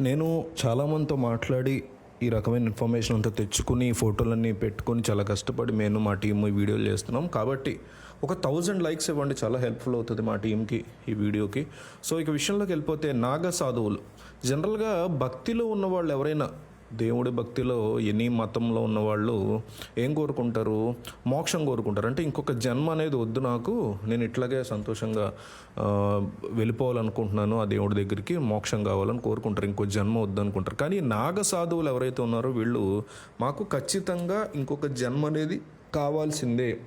నేను చాలామందితో మాట్లాడి ఈ రకమైన ఇన్ఫర్మేషన్ అంతా తెచ్చుకుని ఫోటోలన్నీ పెట్టుకొని చాలా కష్టపడి మేము మా టీం ఈ వీడియోలు చేస్తున్నాం. కాబట్టి ఒక థౌజండ్ లైక్స్ ఇవ్వండి చాలా హెల్ప్ఫుల్ అవుతుంది మా టీంకి ఈ వీడియోకి. సో ఇక విషయంలోకి వెళ్ళిపోతే నాగ సాధువులు. జనరల్గా భక్తిలో ఉన్న వాళ్ళు ఎవరైనా దేవుడి భక్తిలో ఎన్ని మతంలో ఉన్నవాళ్ళు ఏం కోరుకుంటారు? మోక్షం కోరుకుంటారు. అంటే ఇంకొక జన్మ అనేది వద్దు నాకు. నేను ఇట్లాగే సంతోషంగా వెళ్ళిపోవాలనుకుంటున్నాను ఆ దేవుడి దగ్గరికి. మోక్షం కావాలని కోరుకుంటారు. ఇంకో జన్మ వద్దు అనుకుంటారు కానీ నాగ సాధువులు ఎవరైతే ఉన్నారో వీళ్ళు మాకు ఖచ్చితంగా ఇంకొక జన్మ అనేది కావాల్సిందే.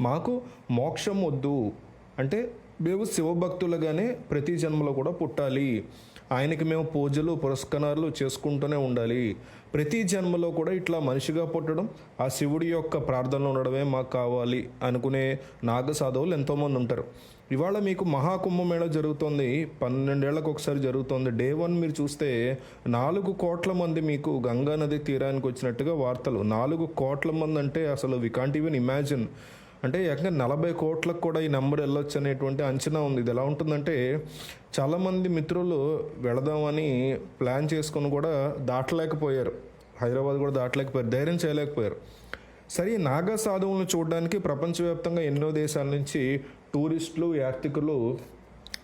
మాకు మోక్షం వద్దు. అంటే మేము శివభక్తులుగానే ప్రతి జన్మలో కూడా పుట్టాలి. ఆయనకి మేము పూజలు పురస్కారాలు చేసుకుంటూనే ఉండాలి. ప్రతి జన్మలో కూడా ఇట్లా మనిషిగా పుట్టడం ఆ శివుడి యొక్క ప్రార్థనలో ఉండడమే మాకు కావాలి అనుకునే నాగ సాధువులు ఎంతోమంది ఉంటారు. ఇవాళ మీకు మహాకుంభమేళ జరుగుతుంది పన్నెండేళ్ళకు ఒకసారి జరుగుతుంది. డే వన్ మీరు చూస్తే నాలుగు కోట్ల మంది మీకు గంగా నది తీరానికి వచ్చినట్టుగా వార్తలు. నాలుగు కోట్ల మంది అంటే అసలు వి కాంట్ ఈవెన్ ఇమాజిన్ అంటే ఏకంగా నలభై కోట్లకు కూడా ఈ నెంబర్ వెళ్ళొచ్చు అనేటువంటి అంచనా ఉంది. ఇది ఎలా ఉంటుందంటే చాలామంది మిత్రులు వెళదామని ప్లాన్ చేసుకొని కూడా దాటలేకపోయారు. హైదరాబాద్ కూడా దాటలేకపోయారు. ధైర్యం చేయలేకపోయారు. సరే నాగా సాధువులను చూడడానికి ప్రపంచవ్యాప్తంగా ఎన్నో దేశాల నుంచి టూరిస్టులు యాత్రికులు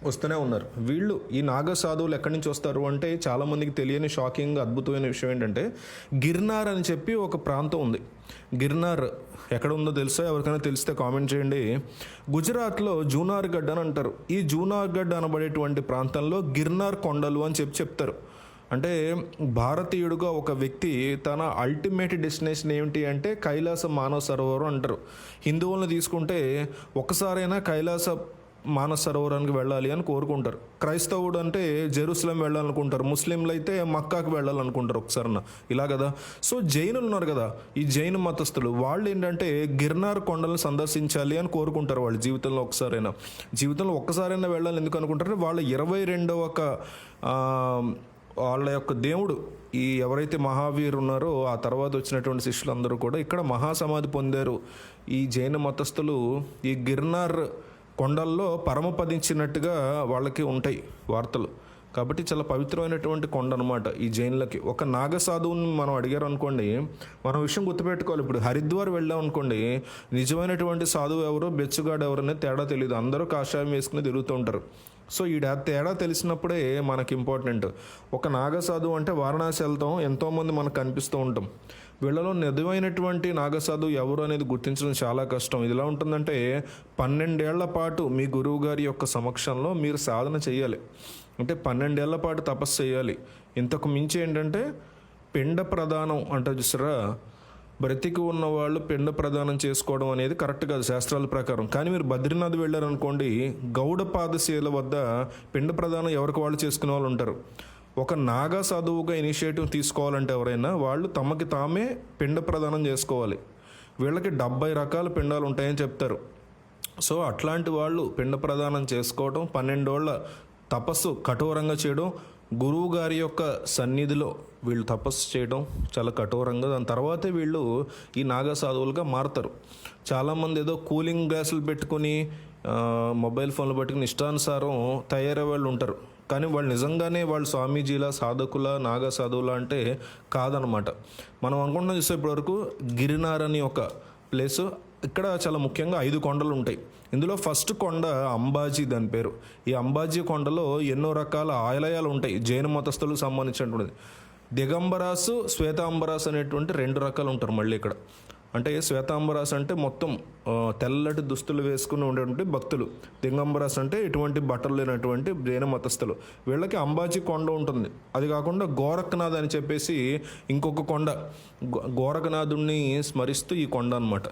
వస్తూనే ఉన్నారు. వీళ్ళు ఈ నాగ సాధువులు ఎక్కడి నుంచి వస్తారు అంటే చాలామందికి తెలియని షాకింగ్ అద్భుతమైన విషయం ఏంటంటే గిర్నార్ అని చెప్పి ఒక ప్రాంతం ఉంది. గిర్నార్ ఎక్కడ ఉందో తెలుసా ఎవరికైనా తెలిస్తే కామెంట్ చేయండి. గుజరాత్లో జూనార్ గడ్డ అని అంటారు. ఈ జూనార్ గడ్డ అనబడేటువంటి ప్రాంతంలో గిర్నార్ కొండలు అని చెప్పి చెప్తారు. అంటే భారతీయుడుగా ఒక వ్యక్తి తన అల్టిమేట్ డెస్టినేషన్ ఏమిటి అంటే కైలాస మానవ సరోవరం అంటారు. హిందువులను తీసుకుంటే ఒకసారైనా కైలాస మానస సరోవరానికి వెళ్ళాలి అని కోరుకుంటారు. క్రైస్తవుడు అంటే జెరూసలం వెళ్ళాలనుకుంటారు. ముస్లింలు అయితే మక్కాకు వెళ్ళాలనుకుంటారు ఒకసారి ఇలా కదా? సో జైనులు ఉన్నారు కదా? ఈ జైన మతస్థులు వాళ్ళు ఏంటంటే గిర్నార్ కొండలను సందర్శించాలి అని కోరుకుంటారు వాళ్ళు జీవితంలో ఒకసారైనా. జీవితంలో ఒక్కసారైనా వెళ్ళాలి ఎందుకు అనుకుంటారు వాళ్ళ ఇరవై రెండవ ఒక వాళ్ళ యొక్క దేవుడు ఈ ఎవరైతే మహావీరు ఉన్నారో ఆ తర్వాత వచ్చినటువంటి శిష్యులందరూ కూడా ఇక్కడ మహాసమాధి పొందారు. ఈ జైన మతస్థులు ఈ గిర్నార్ కొండల్లో పరమపదించినట్టుగా వాళ్ళకి ఉంటాయి వార్తలు. కాబట్టి చాలా పవిత్రమైనటువంటి కొండ అనమాట ఈ జైన్లకి. ఒక నాగ సాధువుని మనం అడిగారు అనుకోండి మనం విషయం గుర్తుపెట్టుకోవాలి. ఇప్పుడు హరిద్వార్ వెళ్ళాం అనుకోండి నిజమైనటువంటి సాధువు ఎవరో బెచ్చుగాడు ఎవరు అనేది తేడా తెలియదు అందరూ కాషాయం వేసుకుని తిరుగుతూ ఉంటారు. సో ఈడ తేడా తెలిసినప్పుడే మనకి ఇంపార్టెంట్. ఒక నాగసాధు అంటే వారణాసి వెళ్తాం ఎంతోమంది మనకు కనిపిస్తూ ఉంటాం. వీళ్ళలో నిజమైనటువంటి నాగసాధు ఎవరు అనేది గుర్తించడం చాలా కష్టం. ఇది ఎలా ఉంటుందంటే పన్నెండేళ్ళ పాటు మీ గురువు గారి యొక్క సమక్షంలో మీరు సాధన చేయాలి అంటే పన్నెండేళ్ళ పాటు తపస్సు చేయాలి ఇంతకు మించి ఏంటంటే పిండ ప్రధానం అంటే చూసారా? బ్రతికి ఉన్న వాళ్ళు పిండ ప్రదానం చేసుకోవడం అనేది కరెక్ట్ కాదు శాస్త్రాల ప్రకారం. కానీ మీరు బద్రీనాథ్ వెళ్ళారనుకోండి గౌడ పాదశీల వద్ద పిండ ప్రదానం ఎవరికి వాళ్ళు చేసుకునే వాళ్ళు ఉంటారు? ఒక నాగా సాధువుగా ఇనిషియేటివ్ తీసుకోవాలంటే ఎవరైనా వాళ్ళు తమకి తామే పిండ ప్రదానం చేసుకోవాలి. వీళ్ళకి డెబ్బై రకాల పిండాలు ఉంటాయని చెప్తారు. సో అట్లాంటి వాళ్ళు పిండ ప్రదానం చేసుకోవడం పన్నెండోళ్ళ తపస్సు కఠోరంగా చేయడం గురువు గారి యొక్క సన్నిధిలో వీళ్ళు తపస్సు చేయడం చాలా కఠోరంగా దాని తర్వాతే వీళ్ళు ఈ నాగా సాధువులుగా మారుతారు. చాలామంది ఏదో కూలింగ్ గ్లాసులు పెట్టుకుని మొబైల్ ఫోన్లు పట్టుకుని ఇష్టానుసారం తయారయ్యే వాళ్ళు ఉంటారు. కానీ వాళ్ళు నిజంగానే వాళ్ళు స్వామీజీల సాధకుల నాగా సాధువుల అంటే కాదనమాట. మనం అనుకుంటున్నాం చూస్తే ఇప్పటివరకు గిరినార్ అని ఒక ప్లేస్ ఇక్కడ చాలా ముఖ్యంగా ఐదు కొండలు ఉంటాయి. ఇందులో ఫస్ట్ కొండ అంబాజీ దాని పేరు. ఈ అంబాజీ కొండలో ఎన్నో రకాల ఆలయాలు ఉంటాయి. జైన మతస్థులకు సంబంధించినటువంటిది. దిగంబరాసు శ్వేతాంబరాస్ అనేటువంటి రెండు రకాలు ఉంటారు మళ్ళీ ఇక్కడ. అంటే శ్వేతాంబరాస్ అంటే మొత్తం తెల్లటి దుస్తులు వేసుకుని ఉండేటువంటి భక్తులు. దిగంబరాస్ అంటే ఎటువంటి బట్టలు లేనటువంటి జైన మతస్థులు. వీళ్ళకి అంబాజీ కొండ ఉంటుంది. అది కాకుండా గోరఖనాథ్ అని చెప్పేసి ఇంకొక కొండ. గో- గోరఖనాథుణ్ణి స్మరిస్తూ ఈ కొండ అన్నమాట.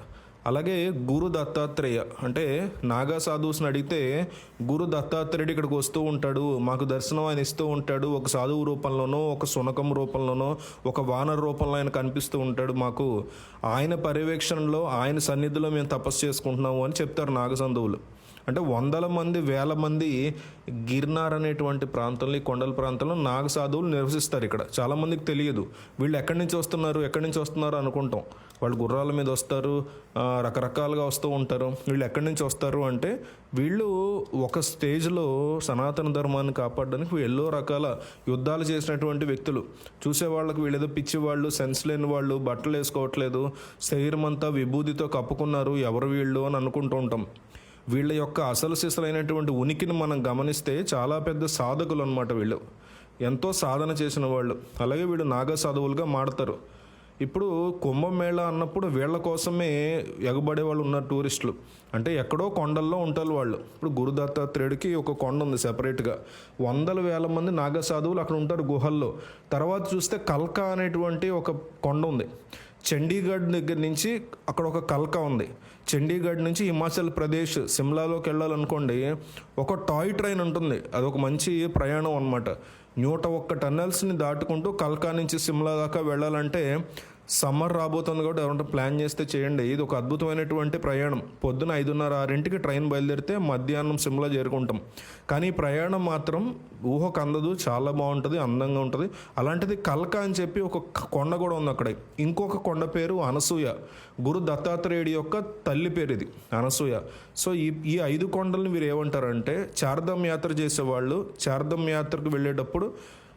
అలాగే గురు దత్తాత్రేయ అంటే నాగా సాధువుస్ని అడిగితే గురు దత్తాత్రేయుడు ఇక్కడికి వస్తూ ఉంటాడు మాకు దర్శనం ఆయన ఇస్తూ ఉంటాడు ఒక సాధువు రూపంలోనో ఒక సునకం రూపంలోనో ఒక వానర రూపంలో ఆయన కనిపిస్తూ ఉంటాడు మాకు. ఆయన పర్యవేక్షణలో ఆయన సన్నిధిలో మేము తపస్సు చేసుకుంటున్నాము అని చెప్తారు నాగసంధువులు. అంటే వందల మంది వేల మంది గిర్నార్ అనేటువంటి ప్రాంతంలో ఈ కొండల ప్రాంతంలో నాగ సాధువులు నివసిస్తారు ఇక్కడ. చాలామందికి తెలియదు. వీళ్ళు ఎక్కడి నుంచి వస్తున్నారు ఎక్కడి నుంచి వస్తున్నారు అనుకుంటాం. వాళ్ళు గుర్రాల మీద వస్తారు రకరకాలుగా వస్తూ ఉంటారు. వీళ్ళు ఎక్కడి నుంచి వస్తారు అంటే వీళ్ళు ఒక స్టేజ్లో సనాతన ధర్మాన్ని కాపాడడానికి ఎన్నో రకాల యుద్ధాలు చేసినటువంటి వ్యక్తులు. చూసే వాళ్ళకి వీళ్ళు ఏదో పిచ్చి వాళ్ళు సెన్స్ లేని వాళ్ళు బట్టలు వేసుకోవట్లేదు శరీరం అంతా విభూతితో కప్పుకున్నారు ఎవరు వీళ్ళు అని అనుకుంటూ ఉంటాం. వీళ్ళ యొక్క అసలు సిసలైనటువంటి ఉనికిని మనం గమనిస్తే చాలా పెద్ద సాధకులు అనమాట వీళ్ళు. ఎంతో సాధన చేసిన వాళ్ళు. అలాగే వీళ్ళు నాగ సాధువులుగా మాడతారు ఇప్పుడు కుంభమేళ అన్నప్పుడు వీళ్ళ కోసమే ఎగబడే వాళ్ళు ఉన్నారు టూరిస్టులు. అంటే ఎక్కడో కొండల్లో ఉంటారు వాళ్ళు. ఇప్పుడు గురుదత్తాత్రేయుడికి ఒక కొండ ఉంది సెపరేట్గా. వందల వేల మంది నాగ సాధువులు అక్కడ ఉంటారు గుహల్లో. తర్వాత చూస్తే కల్కా అనేటువంటి ఒక కొండ ఉంది. చండీగఢ్ దగ్గర నుంచి అక్కడ ఒక కల్కా ఉంది. చండీగఢ్ నుంచి హిమాచల్ ప్రదేశ్ సిమ్లాలోకి వెళ్ళాలనుకోండి ఒక టాయ్ ట్రైన్ ఉంటుంది. అదొక మంచి ప్రయాణం అనమాట నూట ఒక్క టన్నెల్స్ని దాటుకుంటూ కల్కా నుంచి సిమ్లా దాకా వెళ్ళాలంటే సమ్మర్ రాబోతుంది కాబట్టి ఎవరంటే ప్లాన్ చేస్తే చేయండి. ఇది ఒక అద్భుతమైనటువంటి ప్రయాణం. పొద్దున ఐదున్నర ఆరింటికి ట్రైన్ బయలుదేరితే మధ్యాహ్నం సిమ్లా చేరుకుంటాం. కానీ ప్రయాణం మాత్రం ఊహకు అందదు చాలా బాగుంటుంది అందంగా ఉంటుంది. అలాంటిది కల్కా అని చెప్పి ఒక కొండ కూడా ఉంది అక్కడ. ఇంకొక కొండ పేరు అనసూయ. గురు దత్తాత్రేయుడి యొక్క తల్లి పేరు ఇది అనసూయ. సో ఈ ఈ ఐదు కొండలను మీరు ఏమంటారంటే చార్ధం యాత్ర చేసేవాళ్ళు చార్ధమ్ యాత్రకు వెళ్ళేటప్పుడు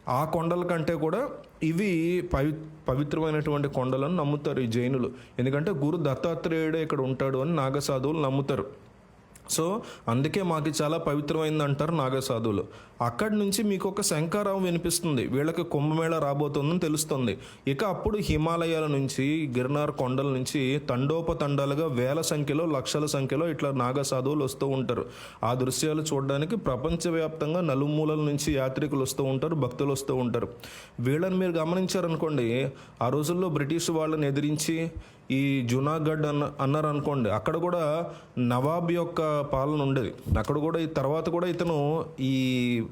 ఆ కొండల కంటే కూడా ఇవి పవి పవిత్రమైనటువంటి కొండలను నమ్ముతారు ఈ జైనులు. ఎందుకంటే గురు దత్తాత్రేయుడే ఇక్కడ ఉంటాడు అని నాగసాధువులు నమ్ముతారు. సో అందుకే మాకు చాలా పవిత్రమైంది అంటారు నాగసాధువులు. అక్కడి నుంచి మీకు ఒక శంఖారావం వినిపిస్తుంది. వీళ్ళకి కుంభమేళ రాబోతుందని తెలుస్తుంది. ఇక అప్పుడు హిమాలయాల నుంచి గిర్నార్ కొండల నుంచి తండోపతండాలుగా వేల సంఖ్యలో లక్షల సంఖ్యలో ఇట్లా నాగసాధువులు వస్తూ ఉంటారు. ఆ దృశ్యాలు చూడడానికి ప్రపంచవ్యాప్తంగా నలుమూలల నుంచి యాత్రికులు వస్తూ ఉంటారు భక్తులు వస్తూ ఉంటారు. వీళ్ళని మీరు గమనించారనుకోండి ఆ రోజుల్లో బ్రిటిష్ వాళ్ళని ఎదిరించి ఈ జునాగఢ్ అన్న అన్నారు అనుకోండి అక్కడ కూడా నవాబ్ యొక్క పాలన ఉండేది. అక్కడ కూడా ఈ తర్వాత కూడా ఇతను ఈ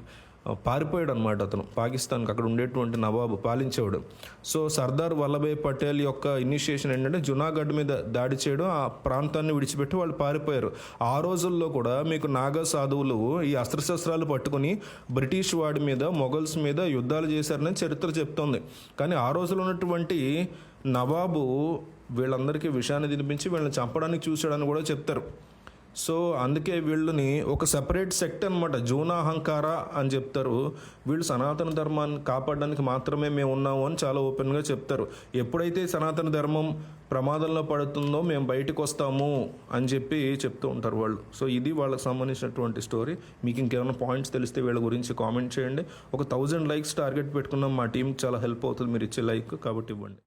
పారిపోయాడు అనమాట అతను. పాకిస్తాన్కి అక్కడ ఉండేటువంటి నవాబు పాలించేవాడు. సో సర్దార్ వల్లభాయ్ పటేల్ యొక్క ఇనిషియేషన్ ఏంటంటే జునాగఢ్ మీద దాడి చేయడం ఆ ప్రాంతాన్ని విడిచిపెట్టి వాళ్ళు పారిపోయారు. ఆ రోజుల్లో కూడా మీకు నాగా సాధువులు ఈ అస్త్రశస్త్రాలు పట్టుకుని బ్రిటిష్ వాడి మీద మొఘల్స్ మీద యుద్ధాలు చేశారని చరిత్ర చెప్తోంది. కానీ ఆ రోజుల్లో ఉన్నటువంటి నవాబు వీళ్ళందరికీ విషయాన్ని తినిపించి వీళ్ళని చంపడానికి చూశాడని కూడా చెప్తారు. సో అందుకే వీళ్ళని ఒక సెపరేట్ సెక్ట్ అనమాట జూనాహంకార అని చెప్తారు. వీళ్ళు సనాతన ధర్మాన్ని కాపాడడానికి మాత్రమే మేము ఉన్నాము అని చాలా ఓపెన్గా చెప్తారు. ఎప్పుడైతే సనాతన ధర్మం ప్రమాదంలో పడుతుందో మేము బయటకు వస్తాము అని చెప్పి చెప్తూ ఉంటారు వాళ్ళు. సో ఇది వాళ్ళకి సంబంధించినటువంటి స్టోరీ. మీకు ఇంకేమైనా పాయింట్స్ తెలిస్తే వీళ్ళ గురించి కామెంట్ చేయండి. ఒక థౌజండ్ లైక్స్ టార్గెట్ పెట్టుకున్నాం మా టీంకి చాలా హెల్ప్ అవుతుంది. మీరు ఇచ్చే లైక్ కాబట్టి ఇవ్వండి.